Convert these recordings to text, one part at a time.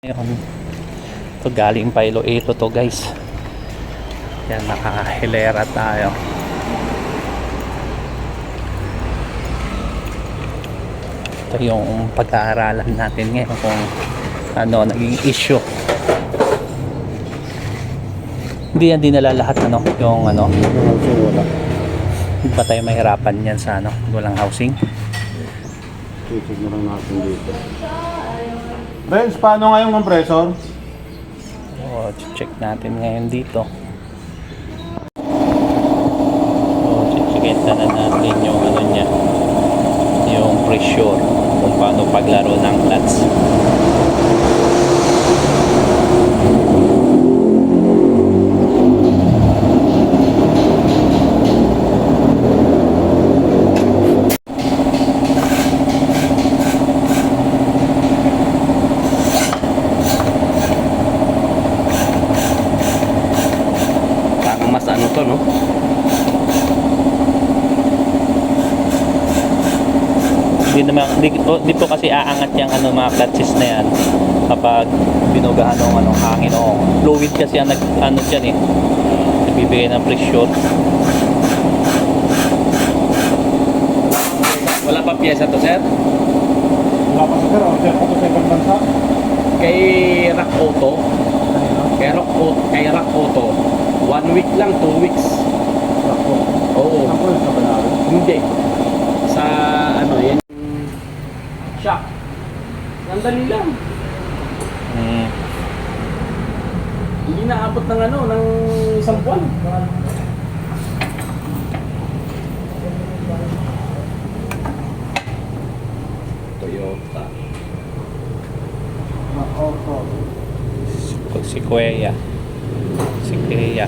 Ngayon, ito galing pa Iloilo to guys. Yan, nakahilera tayo. Ito yung pag-aaralan natin ngayon kung ano naging issue. Hindi yan dinala lahat ano, yung ano, wala. ba tayo mahirapan yan sa ano, walang housing. Titig na lang natin dito. Renz, paano nga yung compressor? O, check natin ngayon dito. O, checkin na natin yung ano niya, yung pressure, kung paano paglaro ng clutch. Parang mas ano to, no? Hindi naman, di, o, di po kasi aangat yung ano, mga clutches na yan kapag binugahan ng anong hangin o fluid kasi ang nag, ano dyan eh, nagbibigay ng pressure. Wala pa pyesa to, sir? Wala pa sir, order pa to sa ibang bansa. Kay Rock Auto. Kay Rock Auto, kay Rock Auto. One week lang, two weeks. Oo. Yung sa Banaran. Hindi. Sa ano, yan. Shock. Sandali lang. Mm. Hindi naabot ng ano, ng isang buwan. Toyota. Ako. Si Kuya. Si Kuya.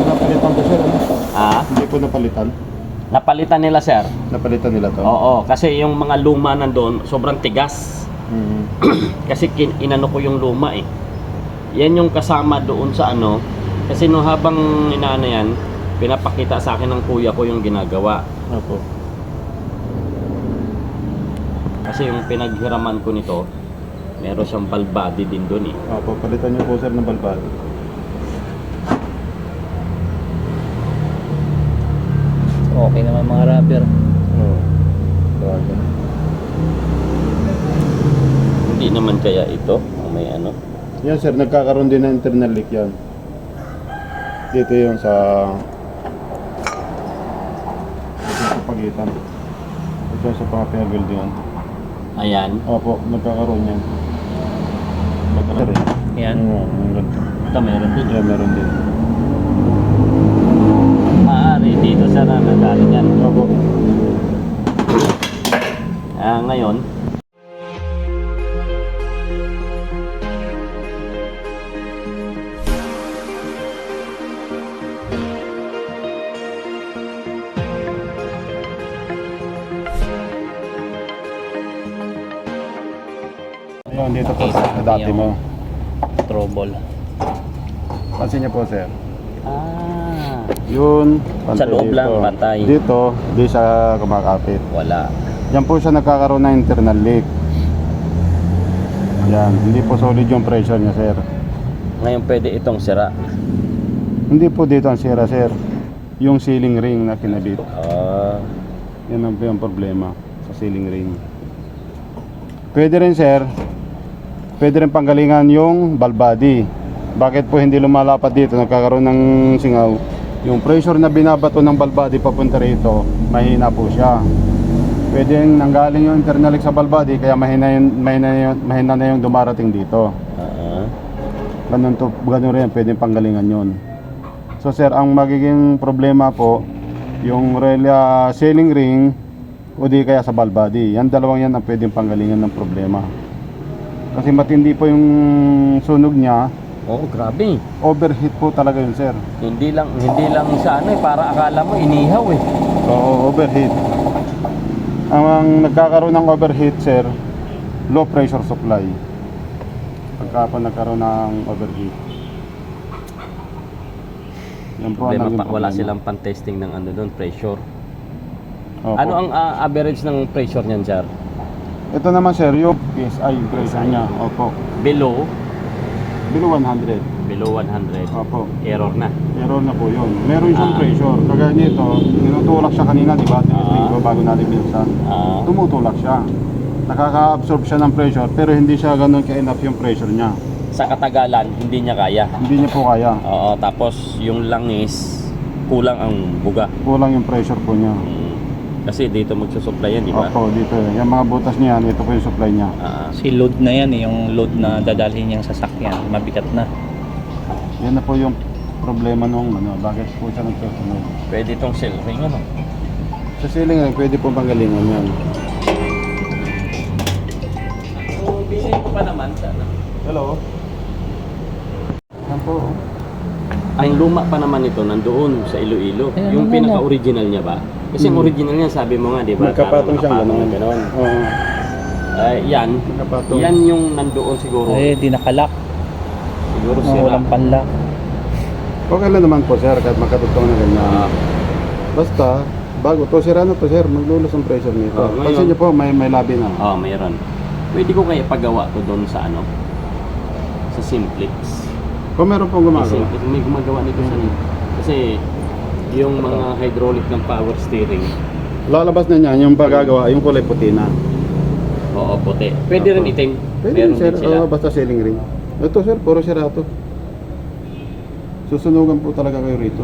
Napalitan ko sir, ano? Ah, Hindi po napalitan. napalitan nila, sir. Napalitan nila to. Oo, kasi yung mga luma nandun, sobrang tigas. Mm. Kasi kin inano ko yung luma eh. Yan yung kasama doon sa ano. Kasi no habang inaano yan, pinapakita sa akin ng kuya ko yung ginagawa. Ako. Kasi yung pinaghiraman ko nito, meron siyang ball body din doon eh. Ako, palitan niyo po sir ng balbado. Okay naman mga rubber. Oo. Grabe. Hindi naman kaya ito, ang may ano. Yan sir, nagkakaroon din ng internal leak yan. Dito yung sa... Dito sa pagitan. Ito sa mga pinag-weldingan. Ayan. Opo, nagkakaroon yan. Nagkakaroon rin. Yan. Oo, ganito. Ito meron din. Yeah, meron din. Maaari dito sa nangagaling yan. Opo. Ah, ngayon, dito po sa dati mo. Trouble. Pansin niyo po sir. ah, Yun. Sa loob lang, patay. Dito, di siya kumakapit. wala. Yan po siya nagkakaroon ng internal leak. Yan, hindi po solid yung pressure niya sir. Ngayon pwede itong sira. Hindi po dito ang sira sir. Yung ceiling ring na kinabit. Ah, Yan ang yung problema sa ceiling ring. Pwede rin sir, pwede rin panggalingan yung body. Bakit po hindi lumalapat dito, nagkakaroon ng singaw? Yung pressure na binabato ng body papunta rito, mahina po siya. Pwede yung nanggaling yung internal sa body, kaya mahina, yung, mahina, yung, mahina na yung dumarating dito. ah, Ganun, to, ganun rin, pwede panggalingan yun. So sir, ang magiging problema po, yung relia ceiling ring o di kaya sa body. Yan dalawang yan ang pwedeng panggalingan ng problema. Kasi matindi po yung sunog niya, Oo, grabe. overheat po talaga yun sir. Hindi lang hindi lang sa ano eh, para akala mo inihaw eh. Oo, overheat. Ang nagkakaroon ng overheat, sir, low pressure supply. Pagka po nagkaroon ng overheat. Yan po ang Problema naging pa, wala problema. silang pan-testing ng ano doon, pressure. Opo. Ano ang ah, average ng pressure niyan, sir? Ito naman, sir, yung PSI, yung pressure niya. Opo. Below, Below 100. below 100. Opo. Error na. Error na po yun. Meron siyang Ah. pressure. Kagaya nito, tinutulak siya kanina, di ba? Ah. ko bago natin binuksan. Ah, Tumutulak siya. Nakaka-absorb siya ng pressure, pero hindi siya ganun ka-enough yung pressure niya. sa katagalan, hindi niya kaya. Hindi niya po kaya. Oo, tapos yung langis, kulang ang buga. Kulang yung pressure po niya. Mm. Kasi dito magsusupply yan, di ba? Opo, dito. Yung mga butas niya, ito po yung supply niya. Ah, Si load na yan eh, yung load na dadalhin niyang sasakyan, mabigat na. Yan na po yung problema nung ano, bakit po siya nagsusunod. pwede itong cell ring, ano? Sa ceiling rin, pwede po panggalingan yan. So, busy ko pa naman, sana. Hello? Yan po. Ang luma pa naman ito nandoon sa Iloilo. Ayan yung pinaka-original niya ba? Kasi Hmm. original niya, sabi mo nga, di ba? Magkapatong siya Parang gano'n. na gano'n. Oo. Ah, yan, Magkapatong. yan yung nandoon siguro. Eh, di nakalak. siguro Oh, sira. walang panlock. Okay lang naman po sir, kahit makatutong na ganyan. Ah, Basta, bago to sir, ano to sir, maglulos ang pressure nito. Oh, ngayon- Pansin niyo po, may, may labi na. oh, mayroon. Pwede ko kaya pagawa to doon sa ano? Sa Simplex. Kung meron pong gumagawa. Simplex, may gumagawa nito sa Kasi yung mga hydraulic ng power steering, Lalabas na niyan yung pagagawa, yung kulay puti na. oo, puti. Pwede rin itim. Pwede Meron rin sir, din sila. Oo, basta ceiling ring. Ito sir, puro sirato. Susunugan po talaga kayo rito.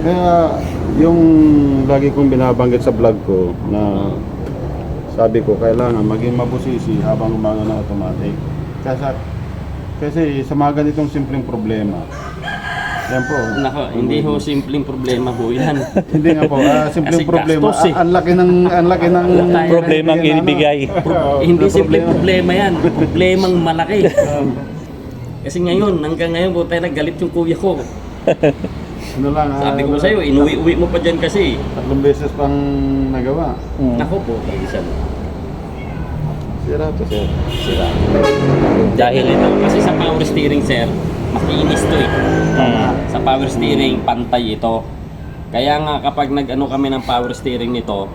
Kaya yung lagi kong binabanggit sa vlog ko na sabi ko kailangan maging mabusisi habang gumagawa ng automatic. Kasi, kasi sa mga ganitong simpleng problema, yan po. Nako, hindi ho simpleng problema ho yan. Hindi nga po, ah, simpleng Kasi problema. gastos eh. Ah, ang laki ng ang laki ng Problema ang inibigay. Hindi simpleng problema yan. Problemang malaki. Kasi ngayon, hanggang ngayon po tayo naggalit yung kuya ko. Ano lang, ah, Sabi ko sa'yo, inuwi-uwi mo pa dyan kasi. Tatlong beses pang nagawa. Mm. Nako po, isa mo. Sira to, sir. Sira. Dahil ito, kasi sa power steering, sir, makinis to eh. Mm. Sa power steering, pantay ito. Kaya nga kapag nag-ano kami ng power steering nito,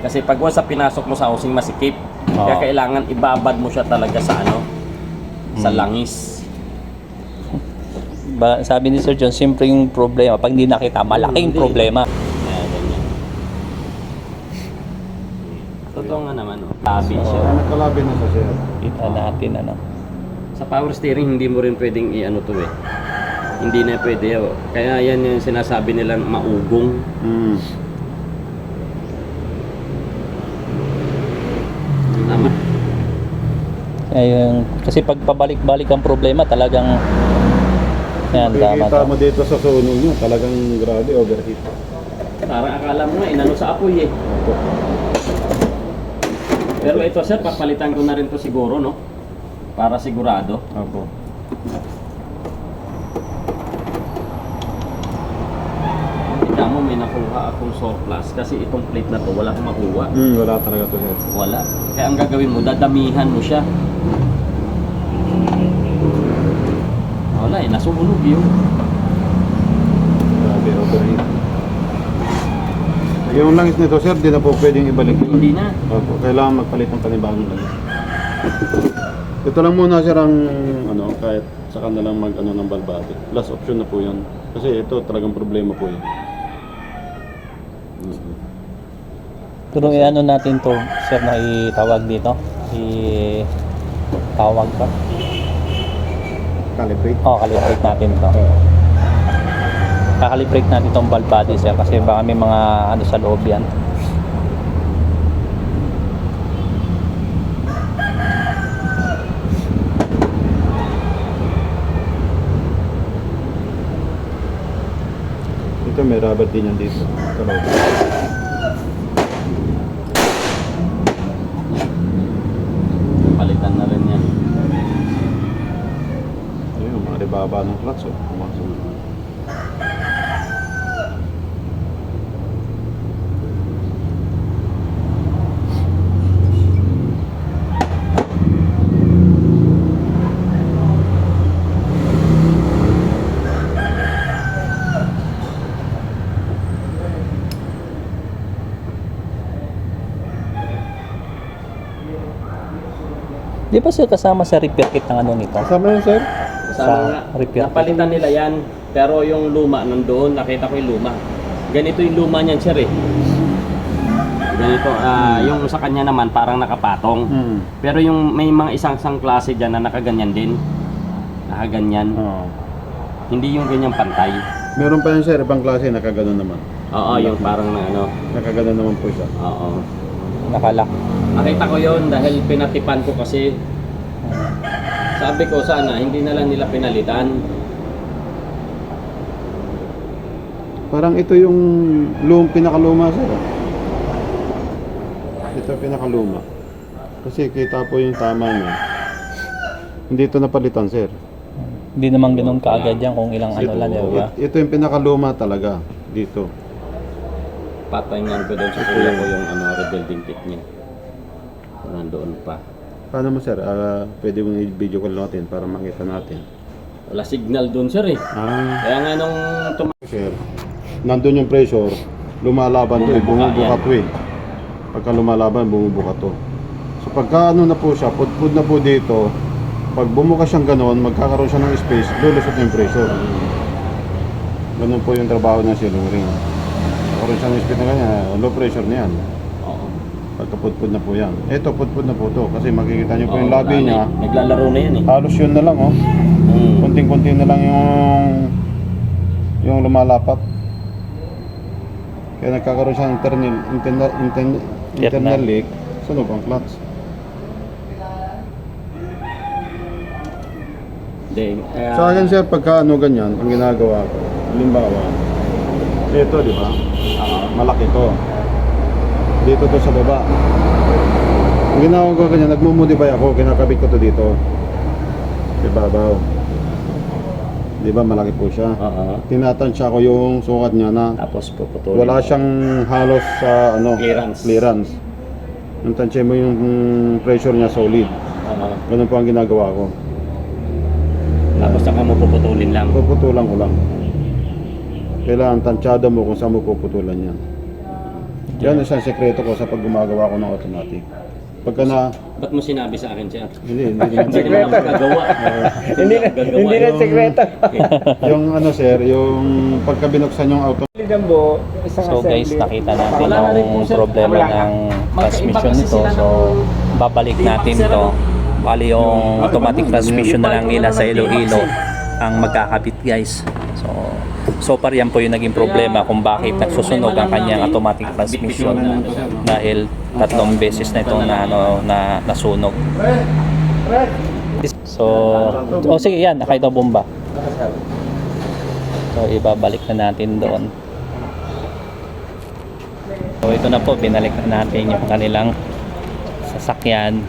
kasi pag once sa pinasok mo sa housing masikip, kaya Oo. kailangan ibabad mo siya talaga sa ano, sa Mm. langis. ba, sabi ni Sir John, simple yung problema. Pag hindi nakita, malaking Hindi. problema. Kaya ganyan. Totoo nga naman, oh. Tabi siya. Ah, nagkalabi na sa sir. Kita natin, ano. Sa power steering, hindi mo rin pwedeng i-ano to eh. Hindi na pwede. Oh. Kaya yan yung sinasabi nilang maugong. Mm. Tama. Ayun, kasi pag pabalik-balik ang problema, talagang yan, tama Makikita to. mo dito sa sunog nyo, talagang grabe, overheat. Parang akala mo nga, inano sa apoy eh. Opo. Pero ito sir, papalitan ko na rin to siguro, no? Para sigurado. Opo. Tignan mo, may nakuha akong surplus kasi itong plate na to, wala akong makuha. Mm, wala talaga to sir. Wala. Kaya ang gagawin mo, dadamihan mo siya. Wala eh, nasunog yun. Grabe, overheat. Yung langis nito sir, di na po pwedeng ibalik yun. Hindi na. Opo, kailangan magpalit ng panibagong langis. Ito lang muna sir ang ano, kahit sa kanilang mag ano ng balbate. Last option na po yun. Kasi ito talagang problema po yun. Mhm. Pero i-ano natin to, Sir, na itawag dito? I tawag ba? Calibrate. Oh, calibrate natin to. Kakalibrate natin itong valve body, Sir, kasi baka may mga ano sa loob yan. Ito may rubber din yan dito. Sa loob. Palitan na rin yan. Ayun, mga ribaba ng clutch. Oh. Di ba sir kasama sa repair kit ng ano nito? Kasama yun, sir? Sa Sana nga, repair. napalitan nila yan. Pero yung luma nandoon, nakita ko yung luma. Ganito yung luma niyan, sir eh. Ganito, ah, yung sa kanya naman parang nakapatong. Hmm. Pero yung may mga isang-isang klase dyan na nakaganyan din. Nakaganyan. Oo. Hindi yung ganyang pantay. Meron pa yun, sir, ibang klase, nakaganon naman. Oo, yung parang na ano. Nakaganon naman po siya. Oo. Nakalak. Nakita ko yon dahil pinatipan ko kasi. Sabi ko sana, hindi na lang nila pinalitan. Parang ito yung lum, pinakaluma, sir. Ito pinakaluma. Kasi kita po yung tama niya. Hindi ito napalitan, sir. Hindi naman ganun kaagad yan kung ilang ano lang, di ba? Ito yung pinakaluma talaga dito. Papahingan ko doon sa kuya ko yung ano, rebuilding kit niya. Nandoon pa. Paano mo, sir? Ah, pwede mong i-video call natin para makita natin. Wala signal doon sir eh. Ah, Kaya nga nung tum- sir. Nandun yung pressure. Lumalaban to eh. Bumubuka, to eh. Pagka lumalaban, bumubuka to. So pagka ano na po siya, pudpud na po dito, pag bumuka siyang ganon, magkakaroon siya ng space, lulusot na yung pressure. Ganun po yung trabaho ng sealing ring. Magkakaroon siya ng space na ganyan, low pressure na yan. Oo. Pagka pudpud na po yan. Ito, pudpud na po to. Kasi makikita niyo po yung labi niya. Naglalaro na yan eh. Halos yun na lang oh. Hmm. Kunting-kunti na lang yung yung lumalapat. Kaya nagkakaroon siya ng internal, internal, internal, internal leak. Sunog ang clutch. Hindi. Kaya, Sa akin sir, pagka ano ganyan, ang ginagawa ko, halimbawa, ito di ba? Oo. Malaki to. Dito to sa baba. Ang ginagawa ko ganyan, nagmumodify ako, kinakabit ko to dito. Ibabaw. Di ba malaki po siya? Oo. Tinatansya ko yung sukat niya na Tapos puputulin. wala siyang halos sa ano Clearance. clearance. Yung tansya mo yung mm, pressure niya solid. Oo. Ganun po ang ginagawa ko. Tapos saka mo puputulin lang. Puputulan ko lang. Kailangan tansyado mo kung saan mo puputulan yan. Yan isang sekreto ko sa pag gumagawa ko ng automatic. Pagka na, Ba't mo sinabi sa akin siya? hindi, hindi naman. Hindi naman ako gagawa. Hindi na, hindi na sekreto. yung ano sir, yung pagka binuksan yung auto, Limbo, isang So guys, assembly. nakita natin Wala na rin po, yung sir. problema Wala ng transmission kasi nito. sila So, babalik natin to. Bali yung automatic transmission na lang nila sa na Iloilo ang magkakabit guys. So, so far yan po yung naging problema kung bakit nagsusunog ang kanyang automatic transmission dahil tatlong beses na itong na, ano, na nasunog. So, oh sige yan, nakaito bomba. So, ibabalik na natin doon. So, ito na po, binalik na natin yung kanilang sasakyan